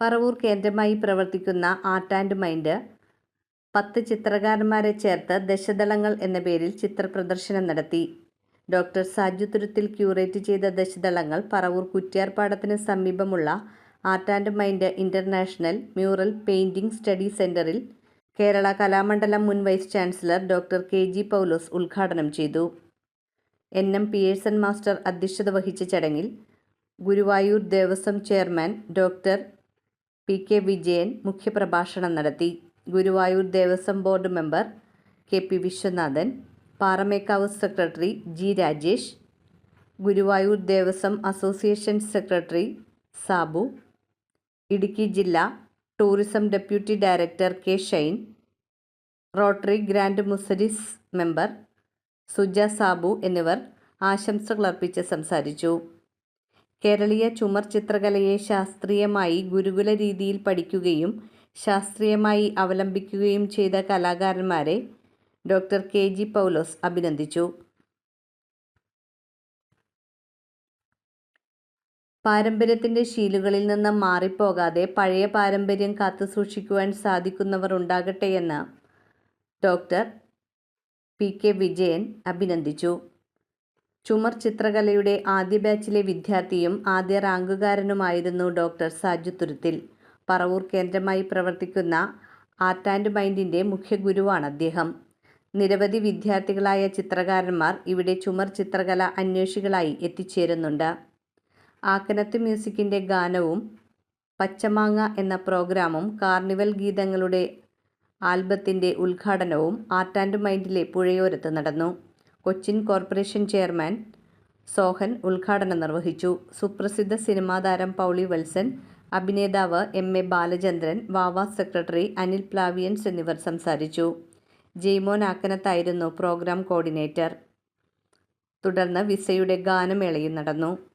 പറവൂർ കേന്ദ്രമായി പ്രവർത്തിക്കുന്ന art and mind പത്ത് ചിത്രകാരന്മാരെ ചേർത്ത് ദശദളങ്ങൾ എന്ന പേരിൽ ചിത്രപ്രദർശനം നടത്തി. ഡോക്ടർ സാജു തുരുത്തിൽ ക്യൂറേറ്റ് ചെയ്ത ദശദളങ്ങൾ പറവൂർ കുറ്റ്യാർപാടത്തിന് സമീപമുള്ള art and mind international mural painting study സെന്ററിൽ കേരള കലാമണ്ഡലം മുൻ vice chancellor doctor K G Paulose ഉദ്ഘാടനം ചെയ്തു. എൻ. എം. പിയേഴ്സൺ മാസ്റ്റർ അധ്യക്ഷത വഹിച്ച ചടങ്ങിൽ Guruvayur Devaswom chairman doctor P K Vijayan മുഖ്യപ്രഭാഷണം നടത്തി. Guruvayur Devaswom board member K P Viswanathan Paramekkavu secretary G Rajesh Guruvayur Devaswom association secretary Sabu Idukki ജില്ലാ tourism deputy director K Shine rotary grand Muziris member Suja Sabu എന്നിവർ ആശംസകൾ അർപ്പിച്ച് സംസാരിച്ചു. കേരളീയ ചുമർ ചിത്രകലയെ ശാസ്ത്രീയമായി ഗുരുകുല രീതിയിൽ പഠിക്കുകയും ശാസ്ത്രീയമായി അവലംബിക്കുകയും ചെയ്ത കലാകാരന്മാരെ ഡോക്ടർ കെ. ജി. പൗലോസ് അഭിനന്ദിച്ചു. പാരമ്പര്യത്തിന്റെ ശീലുകളിൽ നിന്ന് മാറിപ്പോകാതെ പഴയ പാരമ്പര്യം കാത്തുസൂക്ഷിക്കുവാൻ സാധിക്കുന്നവർ ഉണ്ടാകട്ടെയെന്ന് ഡോക്ടർ പി. കെ. വിജയൻ അഭിനന്ദിച്ചു. ചുമർ ചിത്രകലയുടെ ആദ്യ ബാച്ചിലെ വിദ്യാർത്ഥിയും ആദ്യ റാങ്കുകാരനുമായിരുന്നു ഡോക്ടർ സാജു തുരുത്തിൽ. പറവൂർ കേന്ദ്രമായി പ്രവർത്തിക്കുന്ന ആർട്ട് ആൻഡ് മൈൻഡിന്റെ മുഖ്യ ഗുരുവാണ് അദ്ദേഹം. നിരവധി വിദ്യാർത്ഥികളായ ചിത്രകാരന്മാർ ഇവിടെ ചുമർ ചിത്രകല അന്വേഷികളായി എത്തിച്ചേരുന്നുണ്ട്. ആക്കനത്ത് മ്യൂസിക്കിന്റെ ഗാനവും പച്ചമാങ്ങ എന്ന പ്രോഗ്രാമും കാർണിവൽ ഗീതങ്ങളുടെ ആൽബത്തിന്റെ ഉദ്ഘാടനവും ആർട്ട് ആൻഡ് മൈൻഡിലെ പുഴയോരത്ത് നടന്നു. കൊച്ചിൻ കോർപ്പറേഷൻ ചെയർമാൻ സോഹൻ ഉദ്ഘാടനം നിർവഹിച്ചു. സുപ്രസിദ്ധ സിനിമാതാരം Pauly Valsan അഭിനേതാവ് M A Balachandran Vava secretary Anil പ്ലാവിയൻസ് എന്നിവർ സംസാരിച്ചു. ജെയ്മോൻ ആക്കനത്തായിരുന്നു പ്രോഗ്രാം കോർഡിനേറ്റർ. തുടർന്ന് വിസയുടെ ഗാനമേളയും നടന്നു.